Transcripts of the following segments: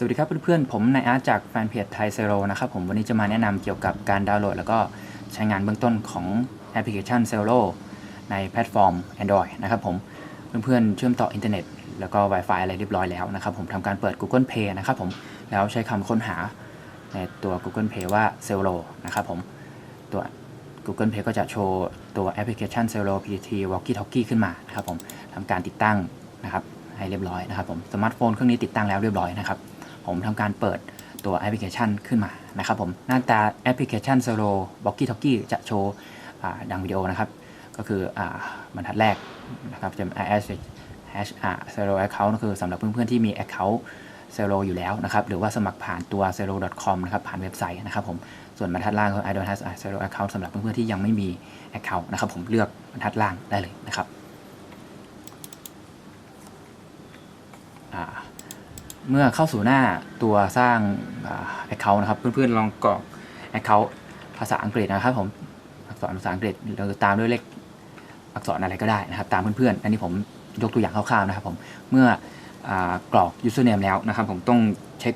สวัสดีครับเพื่อนๆ ผมนายอาร์ตจากแฟนเพจไทยเซโรนะครับผมวันนี้จะมาแนะนำเกี่ยวกับการดาวน์โหลด แล้วก็ใช้งานเบื้องต้นของแอปพลิเคชันเซโรในแพลตฟอร์ม Android นะครับผมเพื่อนๆ เชื่อมต่ออินเทอร์เน็ต แล้วก็ Wi-Fi อะไรเรียบร้อยแล้วนะครับผมทำการเปิด Google Play นะครับผมแล้วใช้คำค้นหาในตัว Google Play ว่า c e l o นะครับผมตัว Google Play ก็จะโชว์ตัวแอปพลิเคชัน c e l o PTT Walkie Talkie ขึ้นมานะครับผมทำการติดตั้งนะครับให้เรียบร้อยนะครับผมสมาร์ทโฟนเครื่องนี้ติดตั้งแล้วเรียบร้อยนะครับ ผมทำการเปิดตัวแอปพลิเคชันขึ้นมานะครับผมหน้าตาแอปพลิเคชัน s o l o b o k i t a l k i จะโชว์ดังวิดีโอนะครับ ก็คือบรรทัดแรกนะครับจะ hash hash อ่า s o l o account ก็คือสำหรับเพื่อนๆที่มี account s o l o อยู่แล้วนะครับ หรือว่าสมัครผ่านตัว s o l o com นะครับ ผ่านเว็บไซต์นะครับผม ส่วนบรรทัดล่างคือ I don't have a s o l o account สำหรับเพื่อนๆที่ยังไม่มี account นะครับผมเลือกบรรทัดล่างได้เลยนะครับอ่า เมื่อเข้าสู่หน้าตัวสร้างแอคเคาท์นะครับ เพื่อนๆลองกรอกแอคเคาท์ภาษาอังกฤษนะครับผมอักษรภาษาอังกฤษเราตามด้วยเลขอักษรอะไรก็ได้นะครับ ตามเพื่อนๆอันนี้ผมยกตัวอย่างคร่าวๆนะครับผมเมื่อกรอก username แล้วนะครับ ผมต้องเช็ค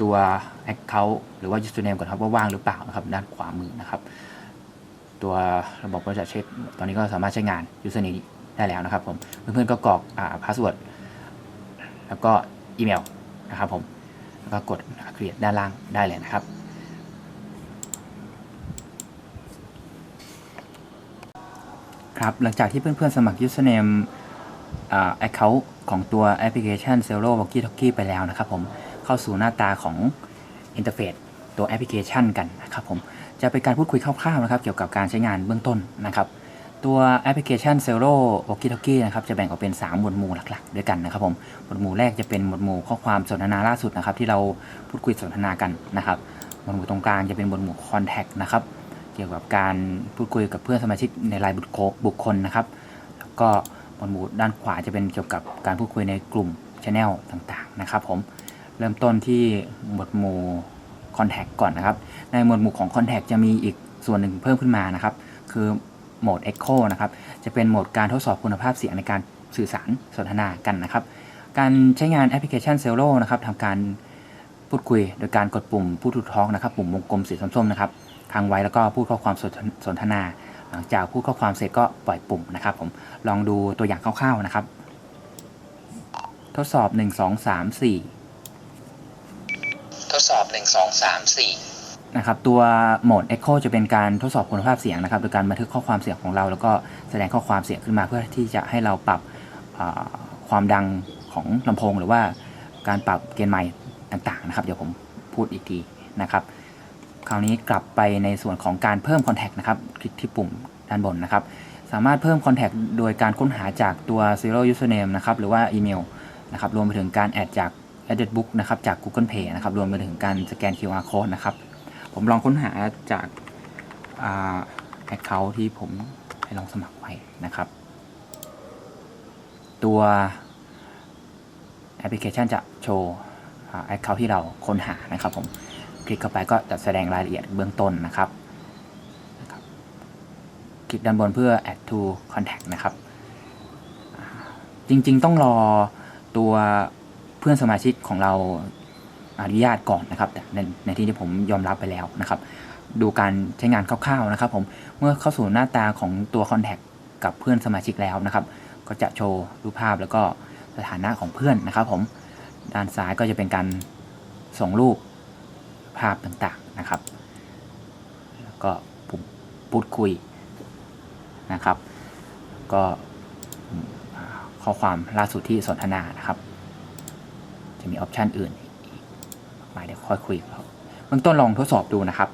ตัว account หรือว่า username ก่อนครับว่าว่างหรือเปล่านะครับด้านขวามือนะครับ ตัวระบบก็จะเช็คตอนนี้ก็สามารถใช้งาน username ได้แล้วนะครับผมเพื่อนๆก็กรอกพาสเวิร์ดแล้วก็ อีเมลนะครับผมแล้วก็กด create ด้านล่างได้เลยนะครับ ครับ หลังจากที่เพื่อนๆสมัคร username อ่า account ของตัวแอปพลิเคชัน z e l o Walkie Talkie ไปแล้วนะครับผมเข้าสู่หน้าตาของอินเทอร์เฟซตัวแอปพลิเคชันกันนะครับผมจะเป็นการพูดคุยคร่าวๆนะครับ เกี่ยวกับการใช้งานเบื้องต้นนะครับ ตัวแอปพลิเคชัน z e l o Walkie Talkie นะครับจะแบ่งออกเป็น 3 หมวดหมู่หลักๆ ด้วยกันนะครับผมหมวดหมู่แรกจะเป็นหมวดหมู่ข้อความสนทนาล่าสุดนะครับที่เราพูดคุยสนทนากันนะครับหมวดหมู่ตรงกลางจะเป็นหมวดหมู่ Contact นะครับเกี่ยวกับการพูดคุยกับเพื่อนสมาชิกในรายบุคคลนะครับแล้วก็หมวดหมู่ด้านขวาจะเป็นเกี่ยวกับการพูดคุยในกลุ่มช anel ต่างๆนะครับผมเริ่มต้นที่หมวดหมู่ Contact ก่อนนะครับในหมวดหมู่ของ Contact จะมีอีกส่วนหนึ่งเพิ่มขึ้นมานะครับคือ โหมด Echo นะครับ จะเป็นโหมดการทดสอบคุณภาพเสียงในการสื่อสารสนทนากันนะครับ การใช้งานแอปพลิเคชัน c e l o นะครับทำการพูดคุยโดยการกดปุ่มพูดถูกท้องนะครับ ปุ่มวงกลมสีส้มๆนะครับทางไว้แล้วก็พูดข้อความสนทนา หลังจากพูดข้อความเสร็จก็ปล่อยปุ่มนะครับ ผมลองดูตัวอย่างคร่าวๆนะครับ ทดสอบ 1 2 3 4 ทดสอบ 1 2 3 4 นะครับตัวโหมด Echo จะเป็นการทดสอบคุณภาพเสียงนะครับโดยการบันทึกข้อความเสียงของเรา แล้วก็แสดงข้อความเสียงขึ้นมาเพื่อที่จะให้เราปรับความดังของลำโพง หรือว่าการปรับเกณฑ์ไมค์ต่างๆนะครับ เดี๋ยวผมพูดอีกทีนะครับ คราวนี้กลับไปในส่วนของการเพิ่ม Contact นะครับคลิกที่ปุ่มด้านบนนะครับ สามารถเพิ่ม Contact โดยการค้นหาจากตัว Zero Username นะครับหรือว่าอีเมลนะครับรวมไปถึงการแอดจาก Address Book นะครับจาก Google Pay นะครับรวมไปถึงการสแกน QR Code นะครับ ผมลองค้นหาจากแอคเคาท์ที่ผมให้ลองสมัครไว้นะครับ ตัวแอปพลิเคชันจะโชว์แอคเคาท์ที่เราค้นหานะครับผมคลิกเข้าไปก็จะแสดงรายละเอียดเบื้องต้นนะครับครับคลิกด้านบนเพื่อ add to contact นะครับ จริงๆต้องรอตัวเพื่อนสมาชิกของเรา อนุญาตก่อนนะครับแต่ในในที่ที่ผมยอมรับไปแล้วนะครับ ดูการใช้งานคร่าวๆนะครับผมเมื่อเข้าสู่หน้าตาของตัว Contact กับเพื่อนสมาชิกแล้วนะครับ ก็จะโชว์รูปภาพแล้วก็สถานะของเพื่อนนะครับ ผมด้านซ้ายก็จะเป็นการส่งรูปภาพต่างๆนะครับ แล้วก็ปุ่มพูดคุยนะครับ ก็ข้อความล่าสุดที่สนทนานะครับ จะมีออปชันอื่น ค่อยคุยกับเราเบื้องต้นลองทดสอบดูนะครับ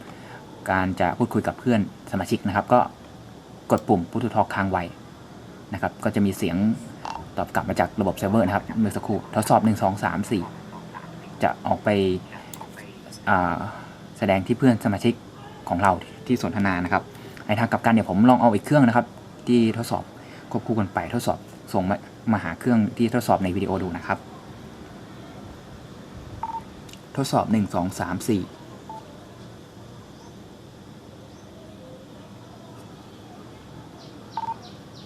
การจะพูดคุยกับเพื่อนสมาชิกนะครับ ก็กดปุ่มพูดทอกค้างไว้นะครับ ก็จะมีเสียงตอบกลับมาจากระบบเซิร์ฟเวอร์นะครับเมื่อสักครู่ทดสอบ 1 2 3 4 จะออกไปแสดงที่เพื่อนสมาชิกของเราที่สนทนานะครับ ในทางกลับกันเดี๋ยวผมลองเอาอีกเครื่องนะครับ ที่ทดสอบควบคู่กันไปทดสอบส่งมามาหาเครื่องที่ทดสอบในวิดีโอดูนะครับ ทดสอบ 1 2 3 4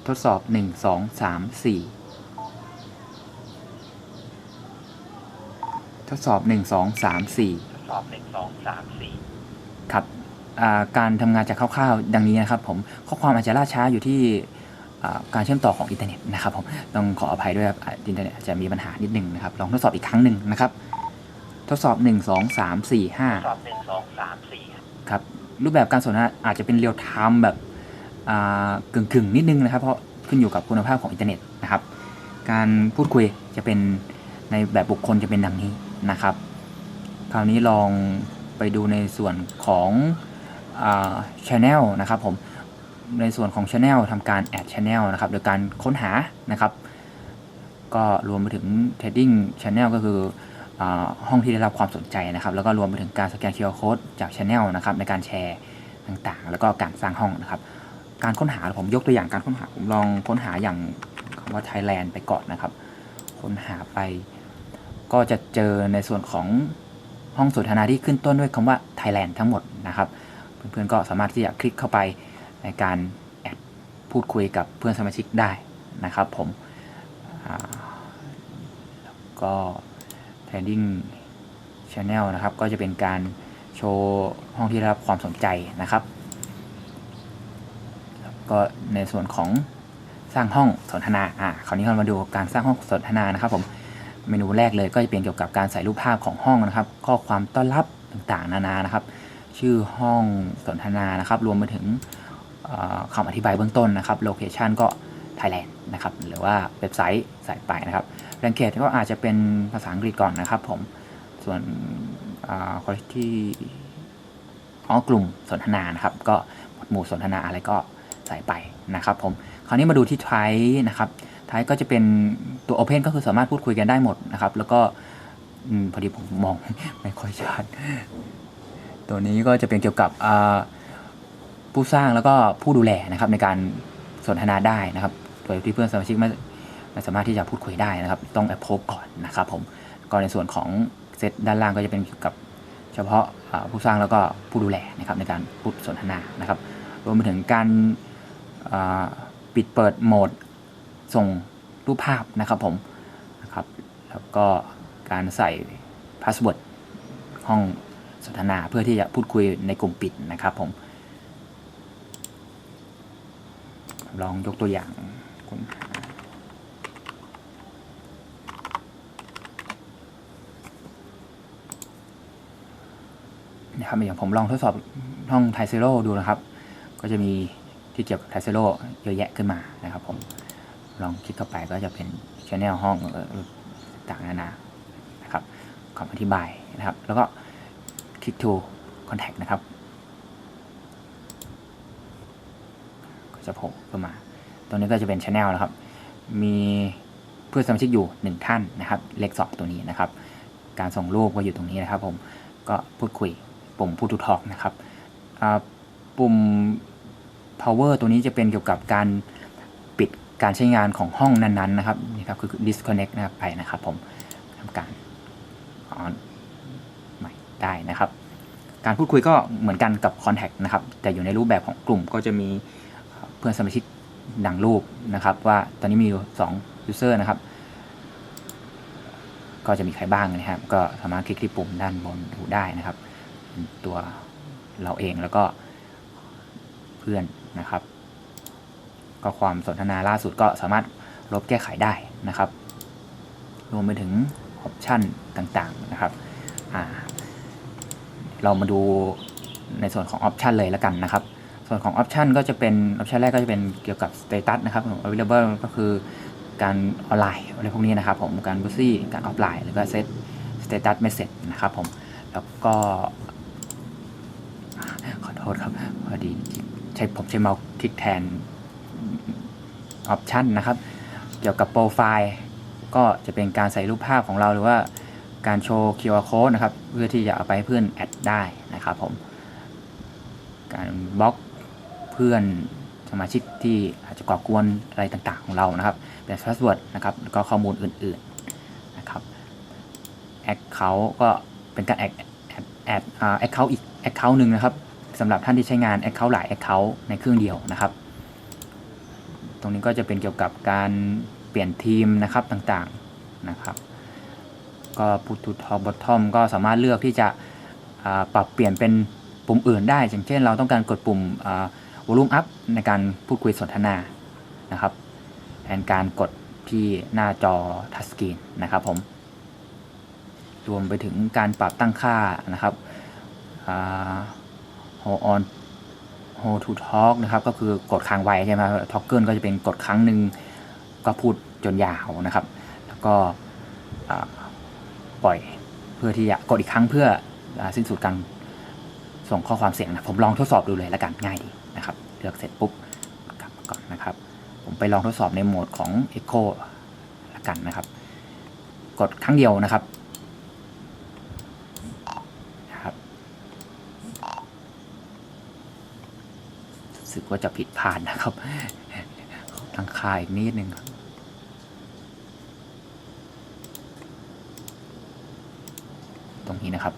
ทดสอบ 1 2 3 4 ทดสอบหนึ่งสองสามสี่สอบหนึ่งสองสามสี่ครับอ่าการทำงานจากคร่าวๆ ดังนี้นะครับผม ข้อความอาจจะล่าช้าอยู่ที่อ่าการเชื่อมต่อของอินเทอร์เน็ตนะครับผม ต้องขออภัยด้วยครับอ่าอินเทอร์เน็ตอาจจะมีปัญหานิดนึงนะครับ ลองทดสอบอีกครั้งหนึ่งนะครับ ทดสอบ 1 2 3 4สอบหนึ่งสองสามสี่5ครับรูปแบบการสนทนาอาจจะเป็นเรียลไทม์แบบอ่ากึ่งกึ่งๆ นิดนึงนะครับ เพราะขึ้นอยู่กับคุณภาพของอินเทอร์เน็ตนะครับ การพูดคุยจะเป็นในแบบบุคคลจะเป็นดังนี้นะครับ คราวนี้ลองไปดูในส่วนของช anel นะครับผมในส่วนของ Channel ทำการ add channel นะครับโดยการค้นหานะครับ ก็รวมไปถึง trading channel ก็คืออา ห้องที่ได้รับความสนใจนะครับ แล้วก็รวมไปถึงการสแกน QR code จาก channel นะครับในการแชร์ต่างๆ แล้วก็การสร้างห้องนะครับ การค้นหาผมยกตัวอย่างการค้นหาผมลองค้นหาอย่างคำว่า Thailand ไปก่อนนะครับ ค้นหาไปก็จะเจอในส่วนของห้องสนทนาที่ขึ้นต้นด้วยคำว่า Thailand ทั้งหมดนะครับ เพื่อนๆก็สามารถที่จะคลิกเข้าไปในการแอดพูดคุยกับเพื่อนสมาชิกได้นะครับผมก็ Trading Channel นะครับ ก็จะเป็นการโชว์ห้องที่ได้รับความสนใจนะครับ ก็ในส่วนของสร้างห้องสนทนา อ่า คราวนี้เรามาดูการสร้างห้องสนทนานะครับผม เมนูแรกเลยก็จะเป็นเกี่ยวกับการใส่รูปภาพของห้องนะครับ ข้อความต้อนรับต่างๆ นานานะครับ ชื่อห้องสนทนานะครับ รวมไปถึงเอ่อคำอธิบายเบื้องต้นนะครับ โลเคชันก็ Thailand นะครับ หรือว่าเว็บไซต์ใส่ไปนะครับ แรงเกจก็อาจจะเป็นภาษาอังกฤษก่อนนะครับผม ส่วนคุณที่อ๋อกลุ่มสนทนานะครับ ก็หมวดหมู่สนทนาอะไรก็ใส่ไปนะครับผม คราวนี้มาดูที่ไทนะครับไทก็จะเป็นตัว Open ก็คือสามารถพูดคุยกันได้หมดนะครับ แล้วก็พอดีผมมองไม่ค่อยชัด ตัวนี้ก็จะเป็นเกี่ยวกับผู้สร้างแล้วก็ผู้ดูแลนะครับในการสนทนาได้นะครับ โดยที่เพื่อนสมาชิก ไม่สามารถที่จะพูดคุยได้นะครับ ต้องแอปพบก่อนนะครับผมก็ในส่วนของเซตด้านล่างก็จะเป็นเกี่ยวกับเฉพาะผู้สร้างแล้วก็ผู้ดูแลนะครับในการพูดสนทนานะครับรวมไปถึงการปิดเปิดโหมดส่งรูปภาพนะครับผมนะครับแล้วก็การใส่พาสเวิร์ดห้องสนทนาเพื่อที่จะพูดคุยในกลุ่มปิดนะครับผมลองยกตัวอย่างค้น นะครับอย่างผมลองทดสอบห้องไทเซโ o ดูนะครับ ก็จะมีที่เกี่ยวกับไทเซโ o เยอะแยะขึ้นมานะครับ ผมลองคลิกเข้าไปก็จะเป็นช anel ห้องต่างๆนานานะครับคำอธิบายนะครับ แล้วก็คลิก to contact นะครับ ก็จะโผล่ขึ้นมา ตรงนี้ก็จะเป็น channel นะครับ มีเพื่อนสมาชิกอยู่หนึ่งท่านนะครับ เลขสองตัวนี้นะครับ การส่งรูปก็อยู่ตรงนี้นะครับผม ก็พูดคุย ปุ่มพูดทุทอกนะครับปุ่ม power ตัวนี้จะเป็นเกี่ยวกับการปิดการใช้งานของห้องนั้นๆนะครับนี่ครับคือ disconnect นะครับไปนะครับผมทำการ on ใหม่ได้นะครับ การพูดคุยก็เหมือนกันกับ contact นะครับ แต่อยู่ในรูปแบบของกลุ่มก็จะมีเพื่อนสมาชิกดังรูปนะครับ ว่าตอนนี้มีอยู่2 user นะครับ ก็จะมีใครบ้างนะครับ ก็สามารถคลิกที่ปุ่มด้านบนดูได้นะครับ ตัวเราเองแล้วก็เพื่อนนะครับ ก็ความสนทนาล่าสุดก็สามารถลบแก้ไขได้นะครับ รวมไปถึงออปชันต่างๆนะครับอ่าเรามาดูในส่วนของออปชันเลยแล้วกันนะครับ ส่วนของออปชันก็จะเป็นออปชันแรกก็จะเป็นเกี่ยวกับ status นะครับ available ก็คือการออนไลน์อะไรพวกนี้นะครับผม การบูซี่การออฟไลน์หรือว่า set status message นะครับผม แล้วก็ ษครับ พอดีใช้ผมใช้เมาส์คลิกแทนออปชันนะครับ เกี่ยวกับโปรไฟล์ก็จะเป็นการใส่รูปภาพของเราหรือว่าการโชว์ QR code นะครับ เพื่อที่จะเอาไปให้เพื่อนแอดได้นะครับผม การบล็อกเพื่อนสมาชิกที่อาจจะก่อกวนอะไรต่างๆของเรานะครับ เป็นพาสเวิร์ดนะครับแล้วก็ข้อมูลอื่นๆนะครับแอคเคาท์ก็เป็นการแอดแอดแอดแอคเคาท์อีกแอคเคาท์หนึ่งนะครับ สำหรับท่านที่ใช้งานแอคเคาท์หลายแอคเคาท์ในเครื่องเดียวนะครับ ตรงนี้ก็จะเป็นเกี่ยวกับการเปลี่ยนทีมนะครับต่างๆนะครับ ก็ put to top bottom ก็สามารถเลือกที่จะปรับเปลี่ยนเป็นปุ่มอื่นได้อย่างเช่นเราต้องการกดปุ่มอ่า volume up ในการพูดคุยสนทนานะครับแทนการกดที่หน้าจอทัชสกรีนนะครับผมรวมไปถึงการปรับตั้งค่านะครับอ่า hold on hold to talk นะครับ ก็คือกดค้างไว้ใช่ไหมท็อกเกิลก็จะเป็นกดครั้งหนึ่งก็พูดจนยาวนะครับ แล้วก็ปล่อยเพื่อที่จะกดอีกครั้งเพื่ออสิ้นสุดการส่งข้อความเสียงนะผมลองทดสอบดูเลยแล้วกันง่ายดีนะครับ เลือกเสร็จปุ๊บกลับมาก่อนนะครับ ผมไปลองทดสอบในโหมดของ Echo ละกันนะครับ กดครั้งเดียวนะครับ สึกว่าจะผิดพลาดนะครับตั้งค่าอีกนิดนึงครับตรงนี้นะครับ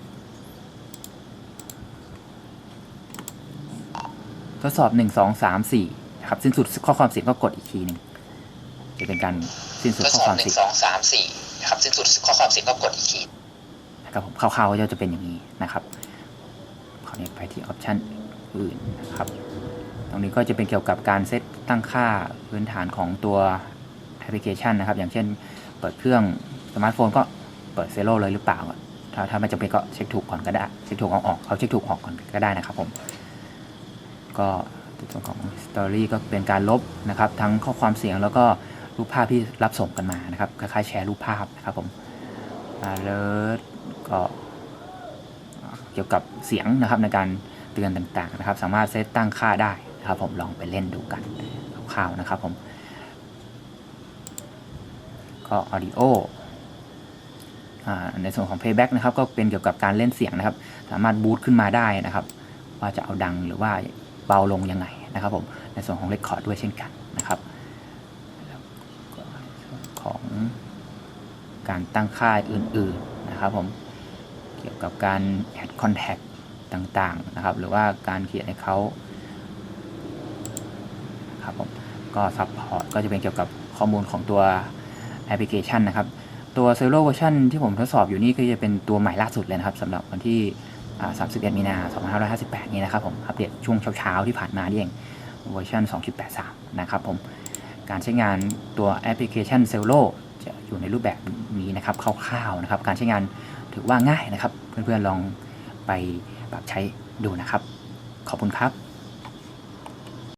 ทดสอบ 1 2 3 4นะครับสิ้นสุดข้อความเสียงก็กดอีกทีหนึ่งจะเป็นการสิ้นสุดทดข้อสอควาบมหเสีนึ่ยงงสองสามสี่นะครับสิ้นสุดข้อความเสียงก็กดอีกทีนะครับผมคร่าวๆก็จะเป็นอย่างนี้นะครับคราวนี้ไปที่ออปชันอื่นนะครับ ตรงนี้ก็จะเป็นเกี่ยวกับการเซตตั้งค่าพื้นฐานของตัวแอปพลิเคชันนะครับ อย่างเช่นเปิดเครื่องสมาร์ทโฟนก็เปิดเซโร่เลยหรือเปล่า ถ้าถ้าไม่จำเป็นก็เช็คถูกก่อนก็ได้ เช็คถูกเอาออกเอาเช็คถูกออกก่อนก็ได้นะครับผม ก็ส่วนของ Story ก็เป็นการลบนะครับ ทั้งข้อความเสียงแล้วก็รูปภาพที่รับส่งกันมานะครับคล้ายๆแชร์รูปภาพนะครับผม alert ก็เกี่ยวกับเสียงนะครับในการเตือนต่างๆนะครับ สามารถเซตตั้งค่าได้ ครับผมลองไปเล่นดูกันคร่าวๆนะครับผม ก็ audio อ่าในส่วนของ playback นะครับ ก็เป็นเกี่ยวกับการเล่นเสียงนะครับ สามารถบูตขึ้นมาได้นะครับ ว่าจะเอาดังหรือว่าเบาลงยังไงนะครับผมในส่วนของ record ด้วยเช่นกันนะครับของการตั้งค่าอื่น ๆนะครับผมเกี่ยวกับการ add contact ต่างๆนะครับ หรือว่าการเขียนให้เขา ครับผมก็ support ก็จะเป็นเกี่ยวกับข้อมูลของตัวแอปพลิเคชันนะครับ ตัว Zero Version ที่ผมทดสอบอยู่นี่ก็จะเป็นตัวใหม่ล่าสุดเลยนะครับสำหรับวันที่ 31 มีนา 2558 นี้นะครับผมอัปเดตช่วงเช้าๆที่ผ่านมานี่เองเวอร์ชัน2.83 นะครับผมการใช้งานตัวแอปพลิเคชัน Zero จะอยู่ในรูปแบบนี้นะครับคร่าวๆนะครับ การใช้งานถือว่าง่ายนะครับ เพื่อนๆลองไปปรับใช้ดูนะครับ ขอบคุณครับ